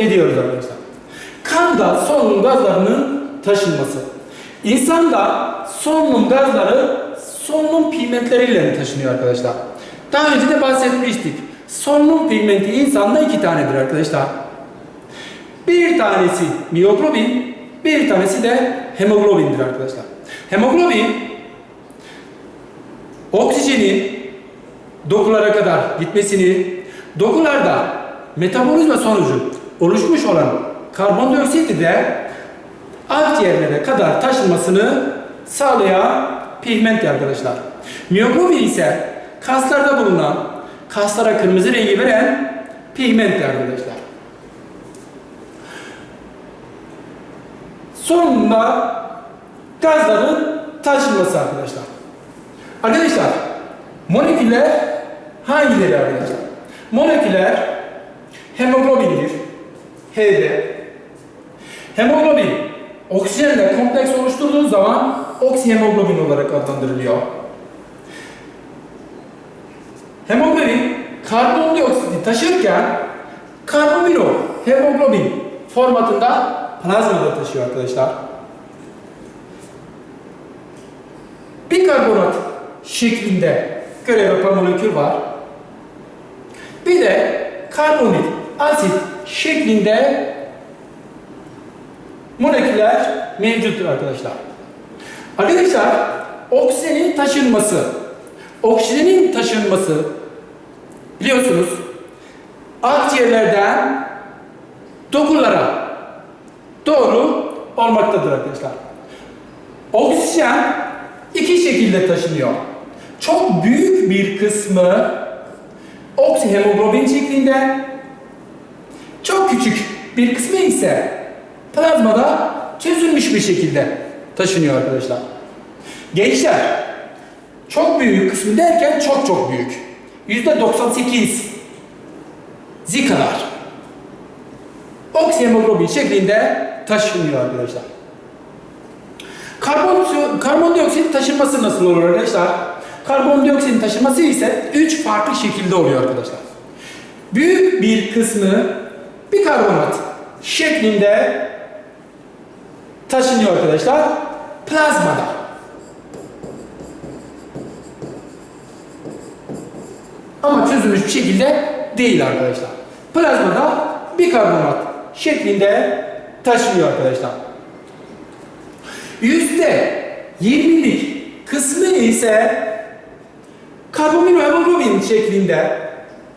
ediyoruz arkadaşlar. Kanda solunum gazlarının taşınması. İnsanda solunum gazları solunum pigmentleriyle taşınıyor arkadaşlar. Daha önce de bahsetmiştik. Solunum pigmenti insanda iki tanedir arkadaşlar. Bir tanesi miyoglobin, bir tanesi de hemoglobindir arkadaşlar. Hemoglobin oksijenin dokulara kadar gitmesini, dokularda metabolizma sonucu oluşmuş olan karbondioksiti de akciğerlere kadar taşınmasını sağlayan pigment arkadaşlar. Miyoglobin ise kaslarda bulunan, kaslara kırmızı rengi veren pigment arkadaşlar. Sonunda gazların taşınması arkadaşlar. Arkadaşlar moleküller hangileri arkadaşlar? Moleküller hemoglobindir. H'de. Hemoglobin oksijenle kompleks oluşturduğu zaman oksihemoglobin olarak adlandırılıyor. Hemoglobin karbondioksiti taşırken karbamino hemoglobin formatında plazmada taşıyor arkadaşlar. Bikarbonat şeklinde görev yapan molekül var. Bir de karbonit asit şeklinde moleküller mevcuttur arkadaşlar. Arkadaşlar oksijenin taşınması, oksijenin taşınması biliyorsunuz akciğerlerden dokulara doğru olmaktadır arkadaşlar. Oksijen iki şekilde taşınıyor. Çok büyük bir kısmı oksihemoglobin şeklinde, küçük bir kısmı ise plazmada çözülmüş bir şekilde taşınıyor arkadaşlar. Gençler, çok büyük kısmı derken çok çok büyük. Yüzde 98 zikalar oksihemoglobin şeklinde taşınıyor arkadaşlar. Karbon, karbondioksit taşınması nasıl olur arkadaşlar? Karbondioksitin taşınması ise 3 farklı şekilde oluyor arkadaşlar. Büyük bir kısmı bikarbonat şeklinde taşınıyor arkadaşlar. Plazmada. Ama çözülmüş bir şekilde değil arkadaşlar. Plazmada bikarbonat şeklinde taşınıyor arkadaşlar. Yüzde 20'lik kısmı ise karbaminohemoglobin şeklinde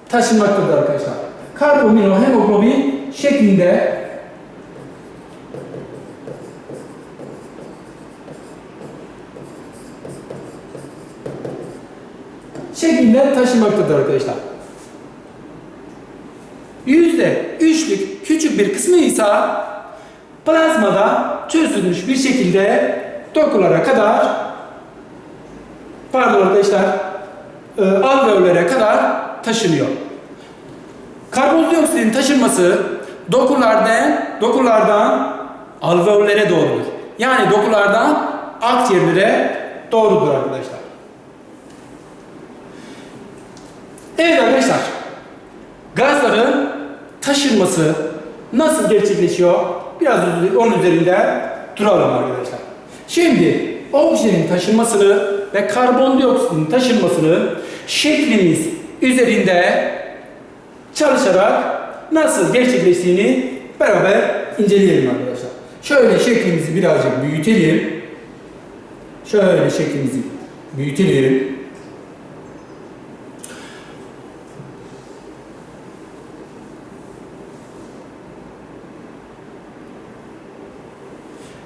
taşınmaktadır arkadaşlar. Karbaminohemoglobin şeklinde şeklinde taşımaktadır arkadaşlar. Yüzde üçlük küçük bir kısmı ise plazmada çözülmüş bir şekilde dokulara kadar pardon arkadaşlar e, alveollere kadar taşınıyor. Karbondioksitin taşınması dokulardan dokulardan alveollere doğrudur. Yani dokulardan akciğerlere doğrudur arkadaşlar. Evet arkadaşlar. Gazların taşınması nasıl gerçekleşiyor? Biraz onun üzerinde duralım arkadaşlar. Şimdi oksijenin taşınmasını ve karbondioksitin taşınmasını şeklimiz üzerinde çalışarak nasıl gerçekleştiğini beraber inceleyelim arkadaşlar. Şöyle şeklimizi birazcık büyütelim. Şöyle şeklimizi büyütelim.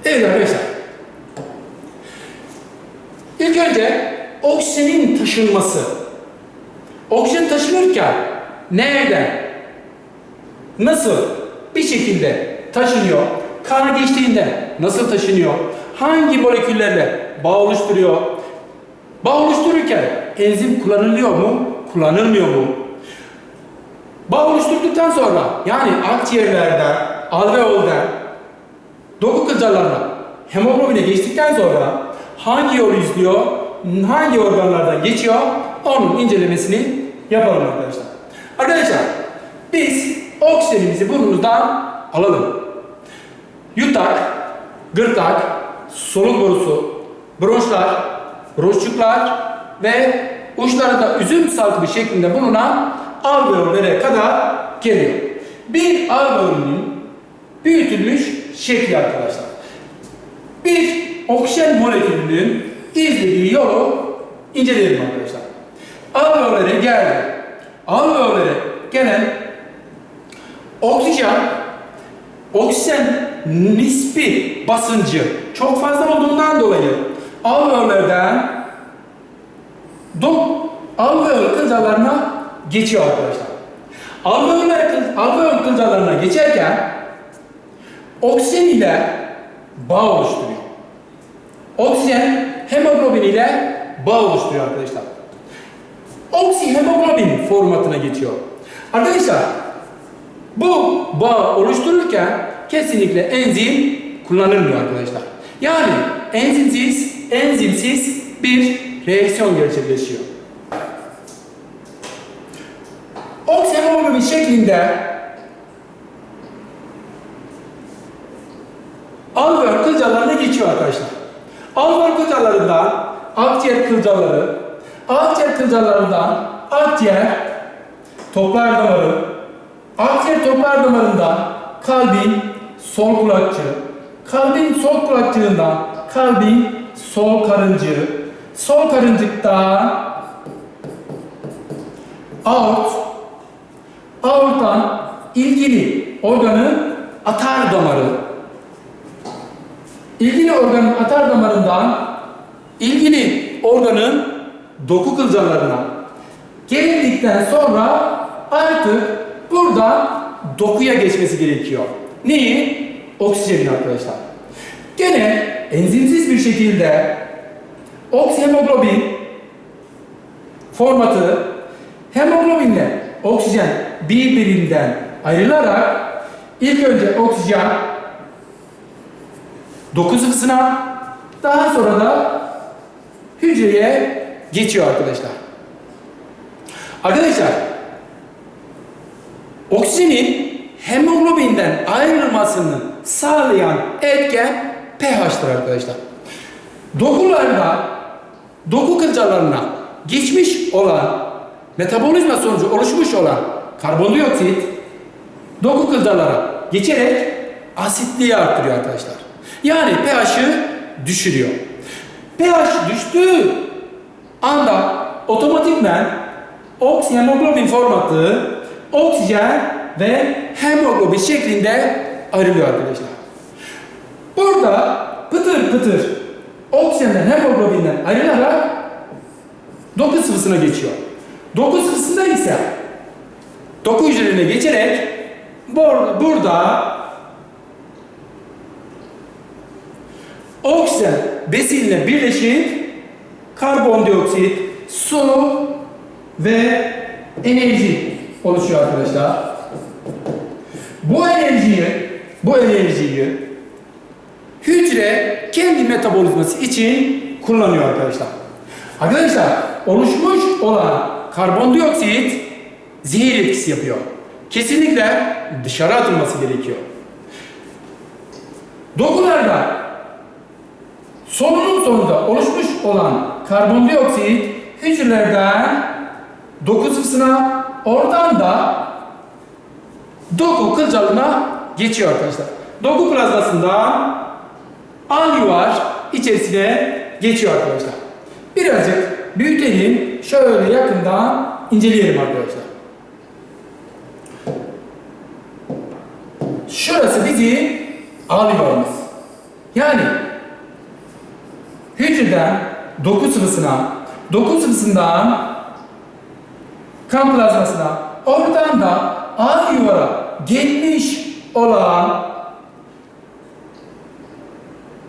Evet arkadaşlar. İlk önce oksijenin taşınması. Oksijen taşınırken nereden, nasıl bir şekilde taşınıyor? Kana geçtiğinde nasıl taşınıyor? Hangi moleküllerle bağ oluşturuyor? Bağ oluştururken enzim kullanılıyor mu? Kullanılmıyor mu? Bağ oluşturduktan sonra yani akciğerlerde, alveolda, doku kılcallarına hemoglobine geçtikten sonra hangi yolu izliyor, hangi organlardan geçiyor onun incelemesini yapalım arkadaşlar. Arkadaşlar biz oksijenimizi burnumuzdan alalım. Yutak, gırtlak, soluk borusu, bronşlar, bronşçuklar ve uçlarında üzüm salkımı şeklinde bulunan alveollere kadar geliyor. Bir alveolünün büyütülmüş şekli arkadaşlar. Bir oksijen molekülünün izlediği yolu inceleyelim arkadaşlar. Alveollere geldi. Alveollere gelen oksijen oksijen nispi basıncı çok fazla olduğundan dolayı alveollerden dok alveol kılcalarına geçiyor arkadaşlar. Alveoller, kıl- alveol kılcalarına geçerken oksijen ile bağ oluşturuyor. Oksijen hemoglobin ile bağ oluşturuyor arkadaşlar. Oksihemoglobin formatına geçiyor. Arkadaşlar bu bağ oluştururken kesinlikle enzim kullanılmıyor arkadaşlar. Yani enzimsiz, enzimsiz bir reaksiyon gerçekleşiyor. Oksihemoglobin şeklinde alveol kılcalarına geçiyor arkadaşlar. Alveol kılcalarından akciğer kılcaları, akciğer kılcalarından akciğer toplar damarı, akciğer toplar damarından kalbin sol kulakçığı, kalbin sol kulakçığından kalbin sol karıncığı, sol karıncıktan aort, aorttan ilgili organın atar damarı, ilgili organın atar damarından ilgili organın doku kılcalarına gelindikten sonra artık buradan dokuya geçmesi gerekiyor. Neyi? Oksijenin arkadaşlar. Gene enzimsiz bir şekilde oksihemoglobin formatı hemoglobinle oksijen birbirinden ayrılarak ilk önce oksijen doku sıvısına daha sonra da hücreye geçiyor arkadaşlar. Arkadaşlar oksijenin hemoglobinden ayrılmasını sağlayan etken pH'tır arkadaşlar. Dokularda doku kılcalarına geçmiş olan metabolizma sonucu oluşmuş olan karbondioksit doku kılcalara geçerek asitliği arttırıyor arkadaşlar. Yani pH'ı düşürüyor. pH düştüğü anda otomatikmen oksihemoglobin formatı oksijen ve hemoglobin şeklinde ayrılıyor arkadaşlar. Burada pıtır pıtır oksijenden hemoglobinden ayrılarak doku sıvısına geçiyor. Doku sıvısında ise doku hücrelerine geçerek bur- burada oksijen besinle birleşip karbondioksit, su ve enerji oluşuyor arkadaşlar. Bu enerjiyi, bu enerjiyi hücre kendi metabolizması için kullanıyor arkadaşlar. Arkadaşlar oluşmuş olan karbondioksit zehir etkisi yapıyor. Kesinlikle dışarı atılması gerekiyor. Dokularda solunum sonunda oluşmuş olan karbondioksit hücrelerden doku sıvısına oradan da doku kılcalına geçiyor arkadaşlar. Doku plazmasından alüvar içerisine geçiyor arkadaşlar. Birazcık büyütelim. Şöyle yakından inceleyelim arkadaşlar. Şurası bizim alüvarımız. Yani hücreden doku sıvısına, doku sıvısından kan plazmasına, oradan da ağ yuvara gelmiş olan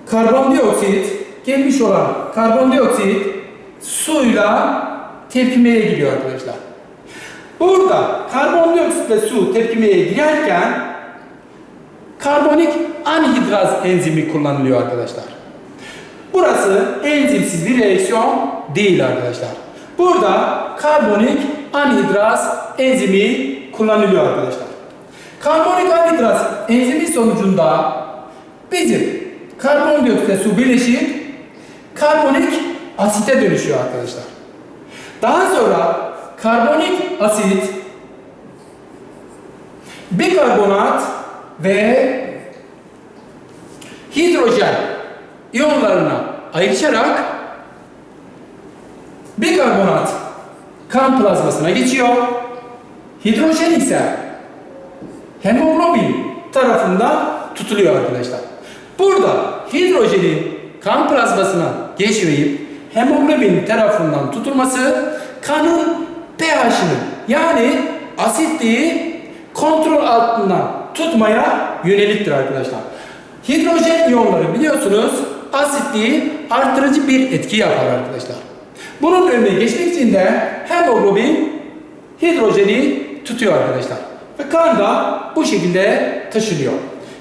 karbondioksit, gelmiş olan karbondioksit suyla tepkimeye giriyor arkadaşlar. Burada karbondioksit ve su tepkimeye girerken karbonik anhidraz enzimi kullanılıyor arkadaşlar. Burası enzimsiz bir reaksiyon değil arkadaşlar. Burada karbonik anhidraz enzimi kullanılıyor arkadaşlar. Karbonik anhidraz enzimi sonucunda bizim karbondioksitle su birleşip karbonik asite dönüşüyor arkadaşlar. Daha sonra karbonik asit bikarbonat ve hidrojen iyonlarına ayrışarak bikarbonat kan plazmasına geçiyor. Hidrojen ise hemoglobin tarafından tutuluyor arkadaşlar. Burada hidrojenin kan plazmasına geçmeyip hemoglobin tarafından tutulması kanın pH'ini yani asitliği kontrol altında tutmaya yöneliktir arkadaşlar. Hidrojen iyonları biliyorsunuz asitliği arttırıcı bir etki yapar arkadaşlar. Bunun önüne geçmek için de hemoglobin hidrojeni tutuyor arkadaşlar. Ve kan da bu şekilde taşınıyor.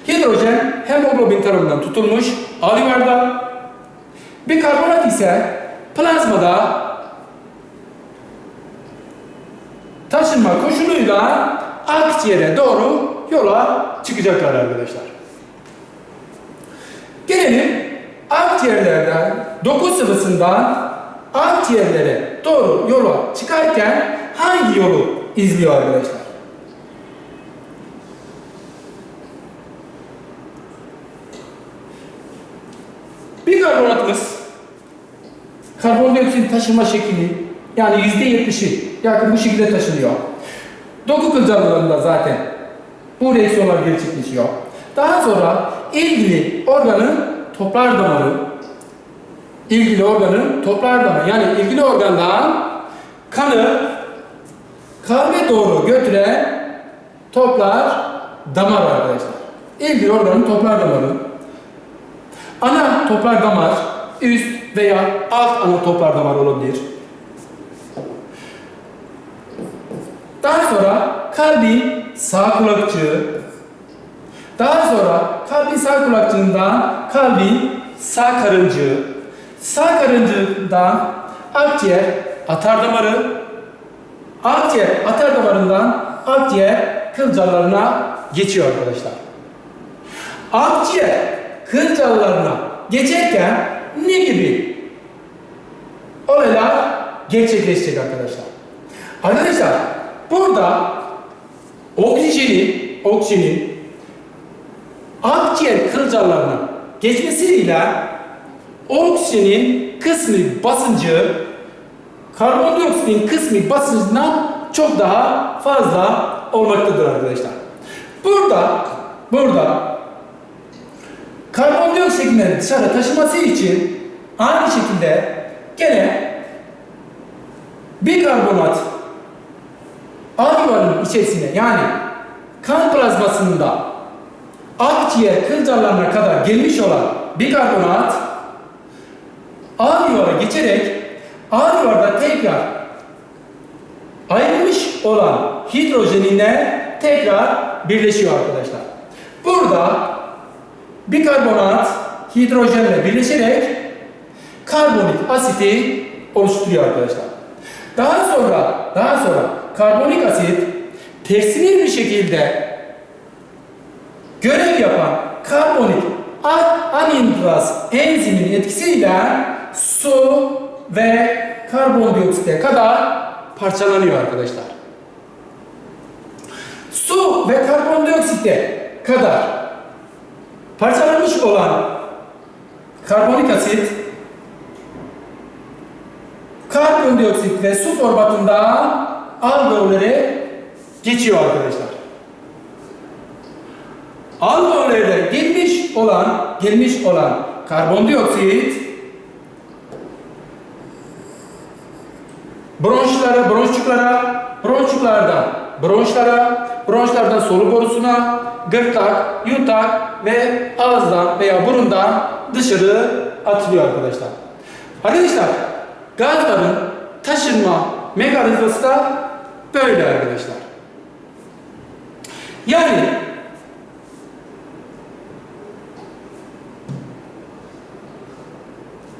Hidrojen hemoglobin tarafından tutulmuş alüvarda. Bikarbonat ise plazmada taşınma koşuluyla akciğere doğru yola çıkacaklar arkadaşlar. Gelelim akciğerlerden doku sıvısından akciğerlere doğru yola çıkarken hangi yolu izliyor arkadaşlar? Bikarbonatımız karbondioksit taşıma şekli yani yüzde yetmişi yakın bu şekilde taşınıyor. Doku kılcallarında zaten bu reaksiyonlar gerçekleşiyor. Daha sonra ilgili organın toplar damarı ilgili organın toplar damarı yani ilgili organdan kanı kalbe doğru götüren toplar damar arkadaşlar. İlgili organın toplar damarı ana toplar damar üst veya alt ana toplar damar olabilir. Daha sonra kalbin sağ kulakçığı, daha sonra kalbin sağ kulakçığından kalbin sağ karıncığı, sağ karıncığından akciğer atar damarı, akciğer atar damarından akciğer kılcallarına geçiyor arkadaşlar. Akciğer kılcallarına geçerken ne gibi olaylar gerçekleşecek arkadaşlar? Arkadaşlar burada oksijenin, oksijenin akciğer kılcallarına geçmesiyle oksijenin kısmi basıncı karbondioksitin kısmi basıncından çok daha fazla olmaktadır arkadaşlar. Burada burada karbondioksitini dışarı taşıması için aynı şekilde gene bikarbonat alüvarın içerisine yani kan plazmasında akciğer kılcallarına kadar gelmiş olan bikarbonat alüvara geçerek alüvarda tekrar ayrılmış olan hidrojenine tekrar birleşiyor arkadaşlar. Burada bikarbonat hidrojenle birleşerek karbonik asiti oluşturuyor arkadaşlar. Daha sonra daha sonra karbonik asit tersine bir şekilde görev yapan karbonik anhidraz enziminin etkisiyle su ve karbondioksite kadar parçalanıyor arkadaşlar. Su ve karbondioksite kadar parçalanmış olan karbonik asit karbondioksit ve su formatında alveolere geçiyor arkadaşlar. Alveolere gelmiş olan gelmiş olan karbondioksit bronşlara, bronşçuklara, bronşçuklardan bronşlara, bronşlardan soluk borusuna, gırtlak, yutak ve ağızdan veya burundan dışarı atılıyor arkadaşlar. Arkadaşlar gazların taşınma mekanizması da böyle arkadaşlar. Yani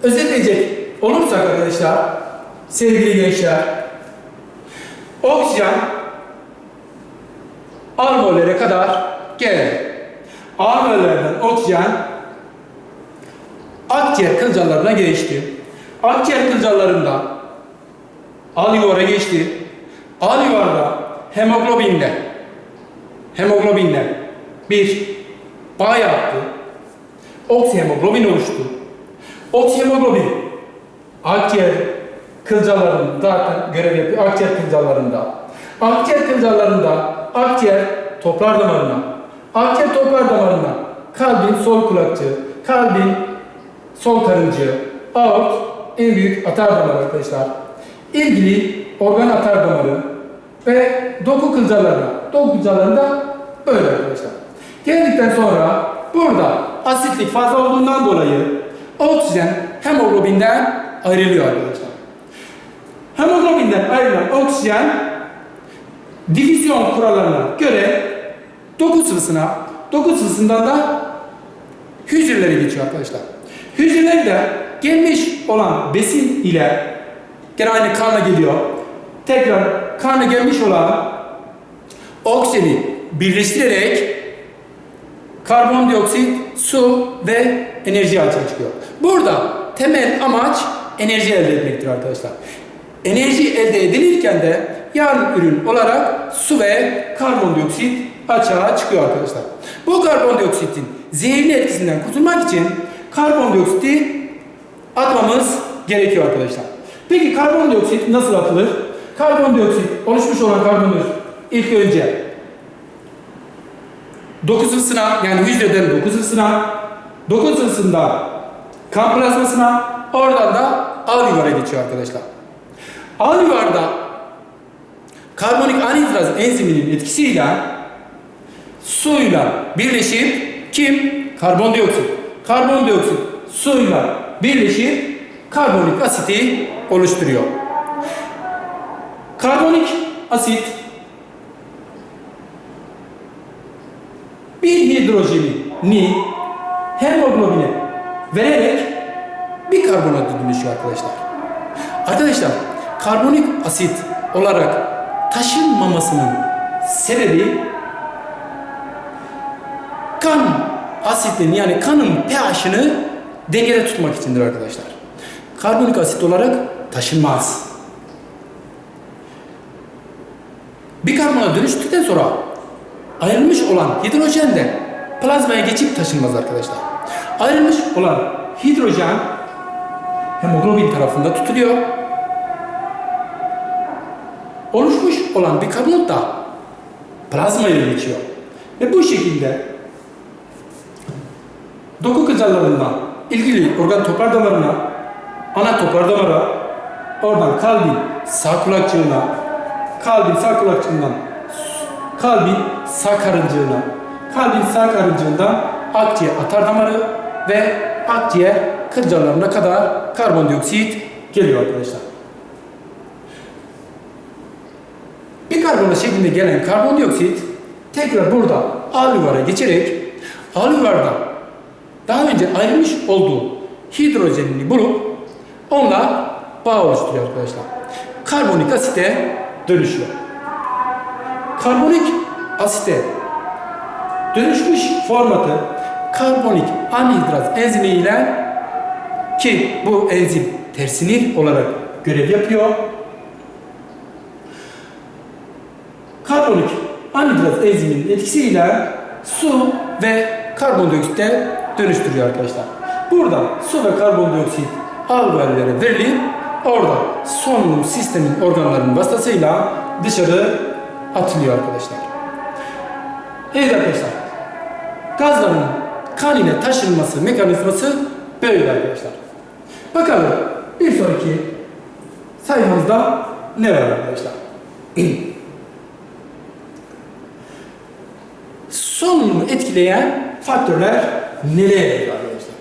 özetleyecek olursak arkadaşlar sevgili gençler oksijen ağır mollere kadar geldi. Ağır mollerden oksijen akciğer kılcallarına geçti. Akciğer kılcallarında alüvyora geçti. Alüvyarda hemoglobinle hemoglobinle bir bağ yaptı. Oksihemoglobin oluştu. Oksihemoglobin akciğer kılcalarında zaten görev yapıyor. Akciğer kılcalarında. Akciğer kılcalarında akciğer toplar damarına, akciğer toplar damarına kalbin sol kulakçığı, kalbin sol karıncığı, aort en büyük atar damarı arkadaşlar. İlgili organ atar damarı ve doku kılcalarına, doku kılcalarında böyle arkadaşlar. Geldikten sonra burada asitlik fazla olduğundan dolayı oksijen hemoglobinden ayrılıyor arkadaşlar. Hemoglobinden ayrılan oksijen difüzyon kurallarına göre doku sıvısına, doku sıvısından da hücrelere geçiyor arkadaşlar. Hücrelerde gelmiş olan besin ile gene aynı kanla geliyor. Tekrar kanla gelmiş olan oksijeni birleştirerek karbondioksit, su ve enerji açığa çıkıyor. Burada temel amaç enerji elde etmektir arkadaşlar. Enerji elde edilirken de yarın ürün olarak su ve karbondioksit açığa çıkıyor arkadaşlar. Bu karbondioksitin zehirli etkisinden kurtulmak için karbondioksiti atmamız gerekiyor arkadaşlar. Peki karbondioksit nasıl atılır? Karbondioksit, oluşmuş olan karbondioksit ilk önce doku sıvısına yani hücreden doku sıvısına, doku sıvısında kan plazmasına, oradan da alüvyara geçiyor arkadaşlar. Alüvyarda karbonik anhidraz enziminin etkisiyle suyla birleşip kim? Karbondioksit. Karbondioksit suyla birleşip karbonik asiti oluşturuyor. Karbonik asit hidrojeni hemoglobine vererek bir karbonata dönüşüyor arkadaşlar. Arkadaşlar karbonik asit olarak taşınmamasının sebebi kan asitini yani kanın pH'ını dengede tutmak içindir arkadaşlar. Karbonik asit olarak taşınmaz. Bir karbona dönüştükten sonra ayrılmış olan hidrojen de plazmaya geçip taşınmaz arkadaşlar. Ayrılmış olan hidrojen hemoglobin tarafında tutuluyor. Oluşmuş olan bir karbonat da plazmaya geçiyor. Ve bu şekilde doku kılcallarından ilgili organ toplar damarına, ana toplar damara, oradan kalbin sağ kulakçığına, kalbin sağ kulakçığından kalbin sağ karıncığına, kalbin sağ karıncığından akciğer atar damarı ve akciğer kılcallarına kadar karbondioksit geliyor arkadaşlar. Bir karbonat şeklinde gelen karbondioksit tekrar burada alüvyara geçerek alüvyarda daha önce ayrılmış olduğu hidrojenini bulup onunla bağ oluşturuyor arkadaşlar. Karbonik asite dönüşüyor. Karbonik asite dönüşmüş formatı karbonik anhidraz enzimi ile ki bu enzim tersinil olarak görev yapıyor. Karbonik anhidraz enziminin etkisiyle su ve karbondioksite dönüştürüyor arkadaşlar. Burada su ve karbondioksit alveollere verilip orada solunum sistemin organlarının vasıtasıyla dışarı atılıyor arkadaşlar. Evet arkadaşlar. Gazların kan ile taşınması mekanizması böyle arkadaşlar. Bakalım bir sonraki sayfamızda ne var arkadaşlar? Solunumu etkileyen faktörler neler arkadaşlar?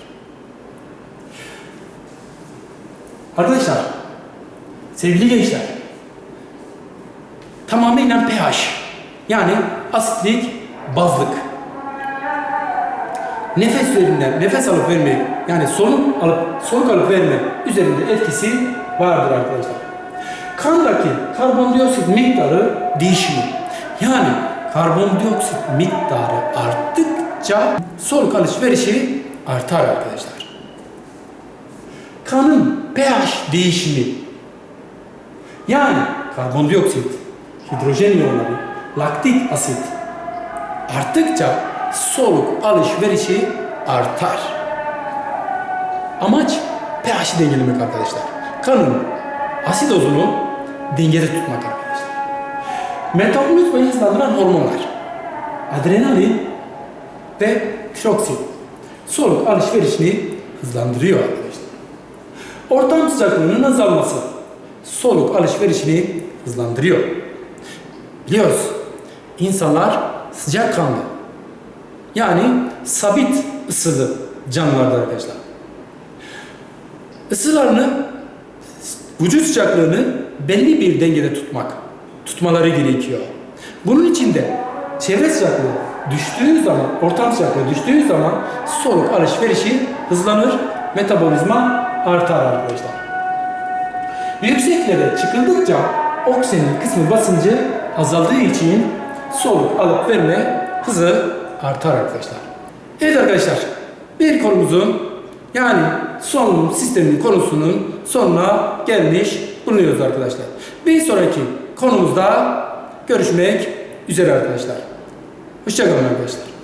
Arkadaşlar, sevgili gençler, tamamen pH, yani asitlik, bazlık. Nefes verimden, nefes alıp verme, yani soluk alıp soluk alıp verme üzerinde etkisi vardır arkadaşlar. Kandaki karbondioksit miktarı değişiyor. Yani karbondioksit miktarı arttıkça soluk alışverişi artar arkadaşlar. Kanın pH değişimi yani karbondioksit, hidrojen iyonları, laktik asit arttıkça soluk alışverişi artar. Amaç pH'i dengelemek arkadaşlar. Kanın asit dozunu dengede tutmak arkadaşlar. Metabolizmayı hızlandıran hormonlar. Adrenalin ve tiroksin. Soluk alışverişini hızlandırıyor arkadaşlar. Ortam sıcaklığının azalması. Soluk alışverişini hızlandırıyor. Biliyoruz. insanlar sıcak kanlı. Yani sabit ısılı canlılardır arkadaşlar. Isılarını, vücut sıcaklığını belli bir dengede tutmak, tutmaları gerekiyor. Bunun için de çevre sıcaklığı düştüğü zaman, ortam sıcaklığı düştüğü zaman soluk alışverişi hızlanır, metabolizma artar arkadaşlar. Yükseklere çıkıldıkça oksijenin kısmı basıncı azaldığı için soluk alıp verme hızı artar arkadaşlar. Evet arkadaşlar bir konumuzun yani solunum sisteminin konusunun sonuna gelmiş bulunuyoruz arkadaşlar. Bir sonraki konumuzda görüşmek üzere arkadaşlar. Hoşçakalın arkadaşlar.